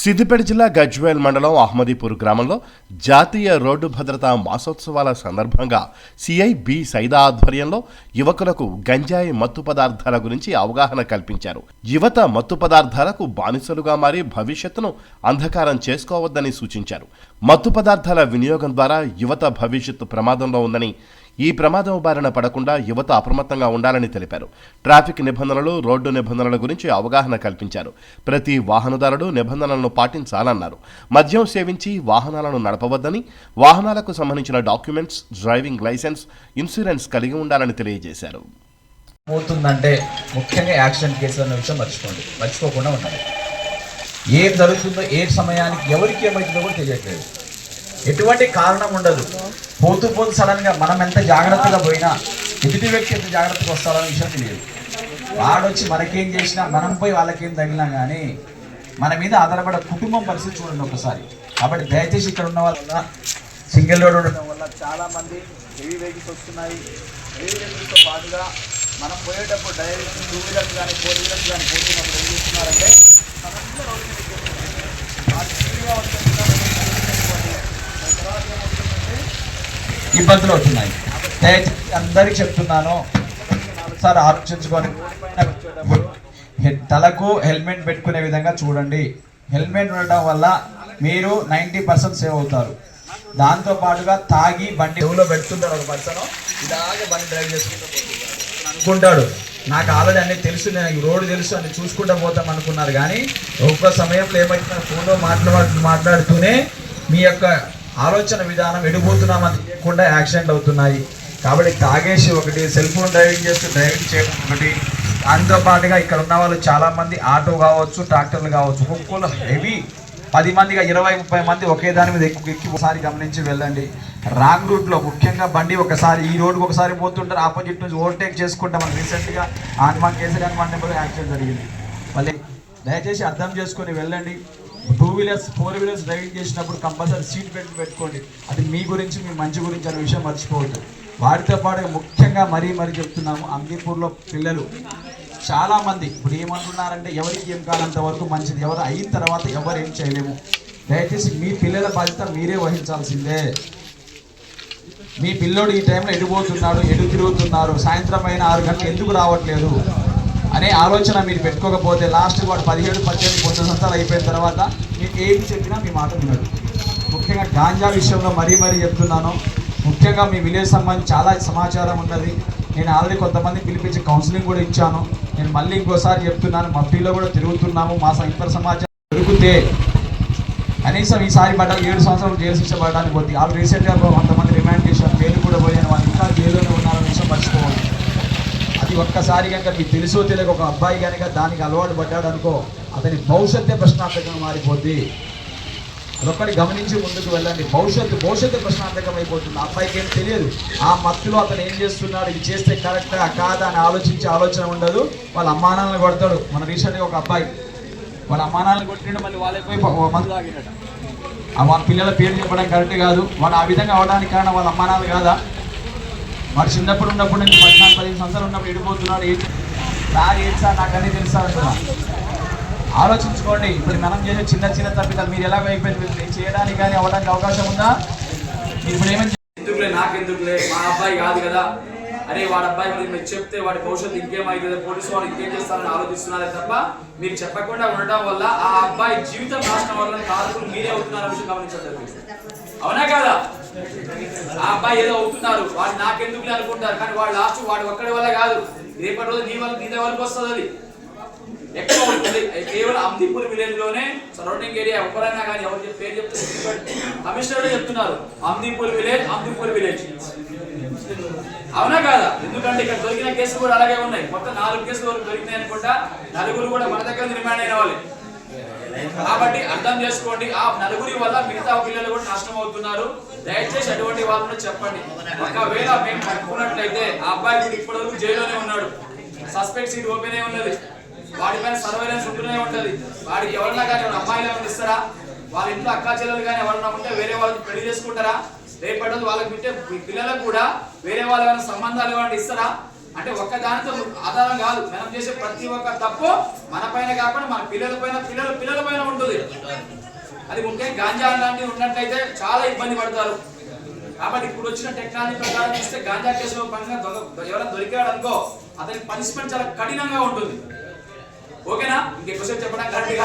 సిద్దిపేట జిల్లా గజ్వేల్ మండలం అహ్మదీపూర్ గ్రామంలో జాతీయ రోడ్డు భద్రతా మాసోత్సవాల సందర్భంగా సిఐ బి సైదా ఆధ్వర్యంలో యువకులకు గంజాయి మత్తు పదార్థాల గురించి అవగాహన కల్పించారు. యువత మత్తు పదార్థాలకు బానిసలుగా మారి భవిష్యత్తును అంధకారం చేసుకోవద్దని సూచించారు. మత్తు పదార్థాల వినియోగం ద్వారా యువత భవిష్యత్తు ప్రమాదంలో ఉందని ఈ ప్రమాదం బారిన పడకుండా యువత అప్రమత్తంగా ఉండాలని తెలిపారు. ట్రాఫిక్ నిబంధనలు రోడ్డు నిబంధనల గురించి అవగాహన కల్పించారు. ప్రతి వాహనదారుడు నిబంధనలను పాటించాలన్నారు. మద్యం సేవించి వాహనాలను నడపవద్దని వాహనాలకు సంబంధించిన డాక్యుమెంట్స్ డ్రైవింగ్ లైసెన్స్ ఇన్సూరెన్స్ కలిగి ఉండాలని తెలియజేశారు. పోతుందంటే ముఖ్యంగా యాక్సిడెంట్ కేసులు అన్న విషయం మర్చిపోండి. మర్చిపోకుండా ఉండాలి ఏం జరుగుతుందో ఏ సమయానికి ఎవరికి ఏమవుతుందో కూడా తెలియట్లేదు. ఎటువంటి కారణం ఉండదు. పోతూ పోతూ సడన్గా మనం ఎంత జాగ్రత్తగా పోయినా ఎదుటి వ్యక్తి ఎంత జాగ్రత్తగా వస్తారనే విషయం తెలియదు. వాడొచ్చి మనకేం చేసినా మనం పోయి వాళ్ళకేం తగిలినా కానీ మన మీద ఆధారపడే కుటుంబం పరిస్థితి చూడండి ఒకసారి. కాబట్టి దయచేసి ఇక్కడ ఉన్న వాళ్ళ సింగిల్ రోడ్ ఉండడం వల్ల చాలా మంది హెవీ వెహికల్స్ వస్తున్నాయి. హెవీ వెహికల్స్తో పాటుగా మనం పోయేటప్పుడు డైరెక్ట్ టూ వీలర్స్ కానీ ఫోర్ వీలర్స్ కానీ పోతున్నప్పుడు ఏం చేస్తున్నారంటే సడన్గా రోడ్డు వెళ్ళిపోతున్నారు. వాళ్ళు స్పీడ్గా వస్తున్నారు, దాని తర్వాత ఏమవుతుందంటే ఇబ్బందులు అవుతున్నాయి. దయచేసి అందరికి చెప్తున్నాను. సార్ ఆలోచించుకొని తలకు హెల్మెట్ పెట్టుకునే విధంగా చూడండి. హెల్మెట్ ఉండటం వల్ల మీరు నైంటీ పర్సెంట్ సేవ్ అవుతారు. దాంతో పాటుగా తాగి బండి ఎవలో పెడుతుంటారు ఒక పర్సన్. ఇలాగే బండి డ్రైవ్ చేసుకుంటూ అనుకుంటాడు. నాకు ఆల్రెడీ అన్ని తెలుసు నేను రోడ్డు తెలుసు అని చూసుకుంటూ పోతాం అనుకున్నారు. కానీ ఒక్క సమయంలో ఏమైతే ఫోన్లో మాట్లాడు మాట్లాడుతూనే మీ యొక్క ఆలోచన విధానం ఎడిపోతున్నామని తెలియకుండా యాక్సిడెంట్ అవుతున్నాయి. కాబట్టి తాగేసి ఒకటి సెల్ ఫోన్ డ్రైవింగ్ చేస్తూ డ్రైవింగ్ చేయడం ఒకటి. దాంతోపాటుగా ఇక్కడ ఉన్న వాళ్ళు చాలామంది ఆటో కావచ్చు ట్రాక్టర్లు కావచ్చు ఒక్కొక్కరు హెవీ. పది మందిగా ఇరవై ముప్పై మంది ఒకే దాని మీద ఎక్కువ ఎక్కి ఒకసారి గమనించి వెళ్ళండి. రాంగ్ రూట్లో ముఖ్యంగా బండి ఒకసారి ఈ రోడ్డుకు ఒకసారి పోతుంటారు ఆపోజిట్ నుంచి ఓవర్టేక్ చేసుకుంటాం మనం రీసెంట్గా హనుమాన్ కేసరి హనుమాన్ నెంబర్ యాక్సిడెంట్ జరిగింది. మళ్ళీ దయచేసి అర్థం చేసుకొని వెళ్ళండి. Two wheelers four wheelers driving చేసినప్పుడు కంపల్సరీ సీట్ బెల్ట్ పెట్టుకోండి. అది మీ గురించి మీ మంచి గురించి అనే విషయం మర్చిపోవద్దు. వారితో పాటు ముఖ్యంగా మరీ మరీ చెప్తున్నాము అంగీపూర్లో పిల్లలు. చాలామంది ఇప్పుడు ఏమంటున్నారంటే ఎవరికి ఏం కానంత వరకు మంచిది. ఎవరు అయిన తర్వాత ఎవరు ఏం చేయలేము. దయచేసి మీ పిల్లల బాధ్యత మీరే వహించాల్సిందే. మీ పిల్లోడు ఈ టైంలో ఎడిపోతున్నాడు ఎడు తిరుగుతున్నారు సాయంత్రం అయిన ఆరు గంటలు ఎందుకు రావట్లేదు? అనే ఆలోచన మీరు పెట్టుకోకపోతే లాస్ట్ వాడు పదిహేడు పద్దెనిమిది పంతొమ్మిది సంవత్సరాలు అయిపోయిన తర్వాత మీకు ఏది చెప్పినా మీ మాట వినడు. ముఖ్యంగా గాంజా విషయంలో మరీ మరీ చెప్తున్నాను. ముఖ్యంగా మీ విలేజ్ సంబంధించి చాలా సమాచారం ఉన్నది. నేను ఆల్రెడీ కొంతమంది పిలిపించి కౌన్సిలింగ్ కూడా ఇచ్చాను. నేను మళ్ళీ ఇంకోసారి చెప్తున్నాను. మఫ్టీలో కూడా తిరుగుతున్నాము. మా ఇతర సమాచారం దొరికితే కనీసం ఈసారి పడ్డారు ఏడు సంవత్సరాలు జైలు శిక్ష పడడానికి పోతే ఆల్రెడీ రీసెంట్గా కొంతమంది రిమాండ్ చేశారు. జైలు కూడా పోయాను వాళ్ళు ఇంకా జైల్లోనే ఉన్నారన్న విషయం మర్చిపోవాలి అది ఒక్కసారి కనుక మీకు తెలుసో తెలియక ఒక అబ్బాయి కనుక దానికి అలవాటు పడ్డాడు అనుకో అతని భవిష్యత్తే ప్రశ్నార్థకంగా మారిపోద్ది. అదొక్కటి గమనించి ముందుకు వెళ్ళండి. భవిష్యత్తు భవిష్యత్తు ప్రశ్నార్థకం అయిపోతుంది. ఆ అబ్బాయికి ఏం తెలియదు. ఆ మత్తులో అతను ఏం చేస్తున్నాడు? ఇది చేస్తే కరెక్టా కాదా అని ఆలోచించే ఆలోచన ఉండదు. వాళ్ళ అమ్మానాలను కొడతాడు. మన రీసెంట్గా ఒక అబ్బాయి వాళ్ళ అమ్మానాలను కొట్టిన మళ్ళీ వాళ్ళకి పోయి మందు తాగినట ఆ వాళ్ళ పిల్లల పేరు చెప్పడం కరెక్ట్ కాదు. వాళ్ళు ఆ విధంగా అవడానికి కారణం వాళ్ళ అమ్మానాలు కాదా? వాడు చిన్నప్పుడు ఉన్నప్పుడు నేను పద్నాలుగు పదిహేను సంవత్సరాలు ఉన్నప్పుడు ఎడిపోతున్నాడు ఏంటి సార్ ఏంటి సార్? నాకు అన్నీ తెలుసా ఆలోచించుకోండి. ఇప్పుడు మనం చేసే చిన్న చిన్న తప్పిదాలు మీరు ఎలా అయిపోయింది చేయడానికి కానీ అవ్వడానికి అవకాశం ఉందా? మీరు ఇప్పుడు ఏమని ఎందుకులే? నాకెందుకులే? మా అబ్బాయి కాదు కదా. అరే వాడి అబ్బాయి గురించి మీరు చెప్తే వాడి భవిష్యత్తు ఇంకేమైతుంది పోలీసు వాళ్ళు ఇంకేం చేస్తారని ఆలోచిస్తున్నారే తప్ప మీరు చెప్పకుండా ఉండటం వల్ల ఆ అబ్బాయి జీవితం నాశనం వల్ల కాదు మీరే అవుతున్నారు విషయం గమనించలేదు అవునా కదా? ఆ అబ్బాయి ఏదో అవుతున్నారు. వాడు నాకెందుకులే అనుకుంటారు. కానీ వాడు లాస్ట్ వాడు ఒక్కడి వల్ల కాదు. రేపటి రోజు నీ వల్ల నీ వరకు వస్తుంది అది. ఎక్కువ ఉంటుంది. కేవలం అమ్దిపూర్ విలేజ్లోనే సరౌండింగ్ ఏరియా ఎవరైనా కానీ ఎవరు పేరు చెప్తే కమిషనర్ చెప్తున్నారు. Amdipur village Amdipur village. అవునా కాదా? ఎందుకంటే ఇక్కడ దొరికిన కేసులు కూడా అలాగే ఉన్నాయి. మొత్తం నాలుగు కేసులు వరకు దొరికినాయి అనుకుంటా నలుగురు కూడా మన దగ్గర రిమాండ్ అయిన వాళ్ళే. కాబట్టి అర్థం చేసుకోండి ఆ నలుగురి వల్ల మిగతా పిల్లలు కూడా నష్టం అవుతున్నారు. దయచేసి అటువంటి వాళ్ళని చెప్పండి. ఒకవేళ మేము పట్టుకున్నట్లయితే ఆ అబ్బాయి కూడా ఇప్పటివరకు జైల్లోనే ఉన్నాడు. సస్పెక్ట్ సీట్ ఓపెన్ ఉన్నది. వాడిపైన సర్వేలెన్స్ ఉంటూనే ఉంటది. వాడికి ఎవరన్నా కానీ అబ్బాయిలు అమ్మాయిలు ఏమైనా ఇస్తారా? వాళ్ళ ఇంట్లో అక్కా చెల్లెలు కానీ ఎవరన్నా ఉంటే వేరే వాళ్ళకి పెళ్ళి చేసుకుంటారా? రేపటి వాళ్ళకి పిల్లలకు కూడా వేరే వాళ్ళ సంబంధాలు ఏమైనా ఇస్తారా? అంటే ఒక్క దానితో ఆధారం కాదు. మనం చేసే ప్రతి ఒక్క తప్పు మన పైన కాకుండా మన పిల్లల పైన పిల్లల పిల్లల పైన ఉంటుంది. అది ఉంటే గాంజా లాంటివి ఉన్నట్లయితే చాలా ఇబ్బంది పడతారు. కాబట్టి ఇప్పుడు వచ్చిన టెక్నాలజీ ప్రకారం చూస్తే గాంజా కేసులో పనిగా ఎవరైనా దొరికాడు అనుకో అతనికి పనిష్మెంట్ చాలా కఠినంగా ఉంటుంది. ఓకేనా? ఇంకెక్కువసేపు చెప్పడం కరెక్ట్